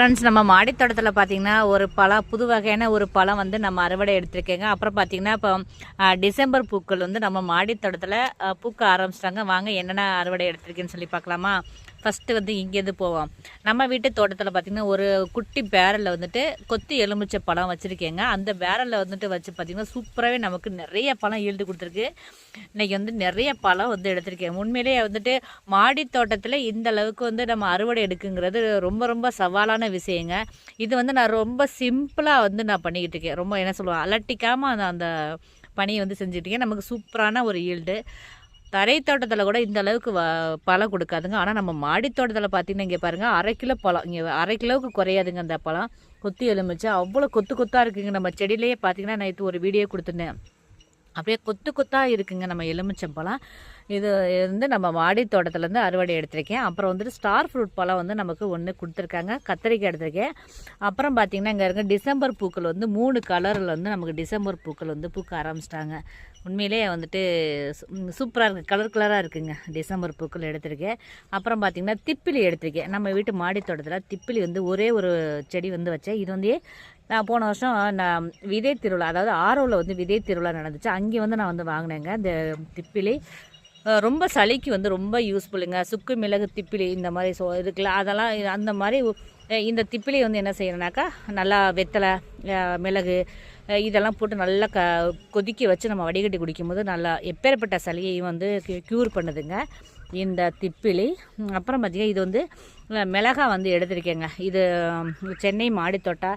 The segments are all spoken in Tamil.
ஃப்ரெண்ட்ஸ் நம்ம மாடித்தோட்டத்தில் பார்த்தீங்கன்னா ஒரு பழம் புது வகையான ஒரு பழம் வந்து நம்ம அறுவடை எடுத்திருக்கேங்க. அப்புறம் பார்த்தீங்கன்னா இப்போ டிசம்பர் பூக்கள் வந்து நம்ம மாடித்தோட்டத்தில் பூக்க ஆரம்பிச்சிட்டாங்க. வாங்க என்னென்ன அறுவடை எடுத்திருக்கேன்னு சொல்லி பார்க்கலாமா ஃபஸ்ட்டு வந்து இங்கேருந்து போவோம். நம்ம வீட்டு தோட்டத்தில் பார்த்திங்கன்னா ஒரு குட்டி பேரலில் வந்துட்டு கொத்தி எலுமிச்சை பழம் வச்சுருக்கேங்க. அந்த பேரலில் வந்துட்டு வச்சு பார்த்தீங்கன்னா சூப்பராகவே நமக்கு நிறைய பழம் ஈல்டு கொடுத்துருக்கு. இன்றைக்கி வந்து நிறைய பழம் வந்து எடுத்திருக்கேன். உண்மையிலேயே வந்துட்டு மாடி தோட்டத்தில் இந்த அளவுக்கு வந்து நம்ம அறுவடை எடுக்குங்கிறது ரொம்ப ரொம்ப சவாலான விஷயங்க. இது வந்து நான் ரொம்ப சிம்பிளாக வந்து நான் பண்ணிக்கிட்டு இருக்கேன். ரொம்ப என்ன சொல்லுவேன் அலட்டிக்காமல் அந்த அந்த பணியை வந்து செஞ்சுட்டு இருக்கேன். நமக்கு சூப்பரான ஒரு ஈல்டு. தரை தோட்டத்தில் கூட இந்த அளவுக்கு பழம் கொடுக்காதுங்க. ஆனால் நம்ம மாடி தோட்டத்தில் பார்த்தீங்கன்னா இங்கே பாருங்கள் அரை கிலோ பழம். இங்கே அரை கிலோவுக்கு குறையாதுங்க அந்த பழம். கொத்தி எலுமிச்சு. அவ்வளோ கொத்து கொத்தாக இருக்குங்க. நம்ம செடியிலேயே பார்த்தீங்கன்னா நேற்று ஒரு வீடியோ கொடுத்துருந்தேன். அப்படியே கொத்து கொத்தாக இருக்குங்க நம்ம எலுமிச்சம்பழம். இது வந்து நம்ம மாடி தோட்டத்துலேருந்து அறுவடை எடுத்திருக்கேன். அப்புறம் வந்துட்டு ஸ்டார் ஃப்ரூட் பழம் வந்து நமக்கு ஒன்று கொடுத்துருக்காங்க. கத்திரிக்காய் எடுத்திருக்கேன். அப்புறம் பார்த்திங்கன்னா இங்கே இருக்க டிசம்பர் பூக்கள் வந்து மூணு கலரில் வந்து நமக்கு டிசம்பர் பூக்கள் வந்து பூக்க ஆரம்பிச்சிட்டாங்க. உண்மையிலே வந்துட்டு சூப்பராக இருக்குது கலர் கலராக இருக்குங்க. டிசம்பர் பூக்கள் எடுத்திருக்கேன். அப்புறம் பார்த்திங்கன்னா திப்பிலி எடுத்திருக்கேன். நம்ம வீட்டு மாடி தோட்டத்தில் திப்பிலி வந்து ஒரே ஒரு செடி வந்து வச்சேன். இது வந்து நான் போன வருஷம் நான் விதை திருவிழா அதாவது ஆரோவில் வந்து விதை திருவிழா நடந்துச்சு. அங்கே வந்து நான் வந்து வாங்கினேங்க. இந்த திப்பிலி ரொம்ப சளிக்கு வந்து ரொம்ப யூஸ்ஃபுல்லுங்க சுக்கு மிளகு திப்பிலி இந்த மாதிரி சோ இருக்குல்ல அதெல்லாம் அந்த மாதிரி இந்த திப்பிலி வந்து என்ன செய்யணும்னாக்கா நல்லா வெத்தலை மிளகு இதெல்லாம் போட்டு நல்லா க கொதிக்க வச்சு நம்ம வடிகட்டி குடிக்கும்போது நல்லா எப்பேற்பட்ட சளியையும் வந்து க்யூர் பண்ணுதுங்க. இந்த திப்பிலி அப்புறம் பார்த்திங்கன்னா இது வந்து மிளகா வந்து எடுத்திருக்கேங்க. இது சென்னை மாடித்தோட்டா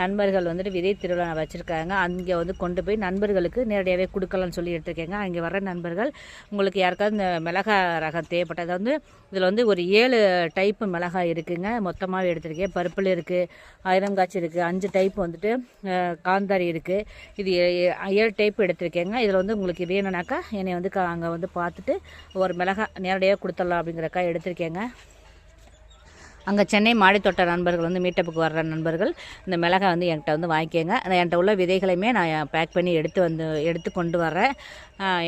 நண்பர்கள் வந்துட்டு விதை திருவிழா வச்சுருக்காங்க. அங்கே வந்து கொண்டு போய் நண்பர்களுக்கு நேரடியாகவே கொடுக்கலாம்னு சொல்லி எடுத்திருக்கேங்க. அங்கே வர நண்பர்கள் உங்களுக்கு யாருக்காவது இந்த மிளகா ரகம் தேவைப்பட்டது வந்து இதில் வந்து ஒரு ஏழு டைப்பு மிளகாய் இருக்குங்க. மொத்தமாகவே எடுத்திருக்கேன். பருப்பில் இருக்குது ஆயிரங்காய்ச்சி இருக்குது அஞ்சு டைப் வந்துட்டு காந்தாரி இருக்குது இது ஏழு டைப் எடுத்திருக்கேங்க. இதில் வந்து உங்களுக்கு வேணும்னாக்கா என்னை வந்து அங்கே வந்து பார்த்துட்டு ஒரு மிளகாய் நேரடியாக கொடுத்துடலாம் அப்படிங்கிறக்கா எடுத்திருக்கேங்க. அங்கே சென்னை மாடித்தோட்ட நண்பர்கள் வந்து மீட்டப்புக்கு வர்ற நண்பர்கள் இந்த மிளகாய் வந்து என்கிட்ட வந்து வாங்கிக்கோங்க. அந்த என்கிட்ட உள்ள விதைகளையுமே நான் பேக் பண்ணி எடுத்து வந்து எடுத்து கொண்டு வரேன்.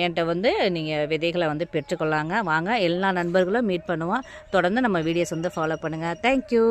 என்கிட்ட வந்து நீங்கள் விதைகளை வந்து பெற்றுக்கொள்ளாங்க. வாங்க எல்லா நண்பர்களும் மீட் பண்ணுவோம். தொடர்ந்து நம்ம வீடியோஸ் வந்து ஃபாலோ பண்ணுங்கள் தேங்க்யூ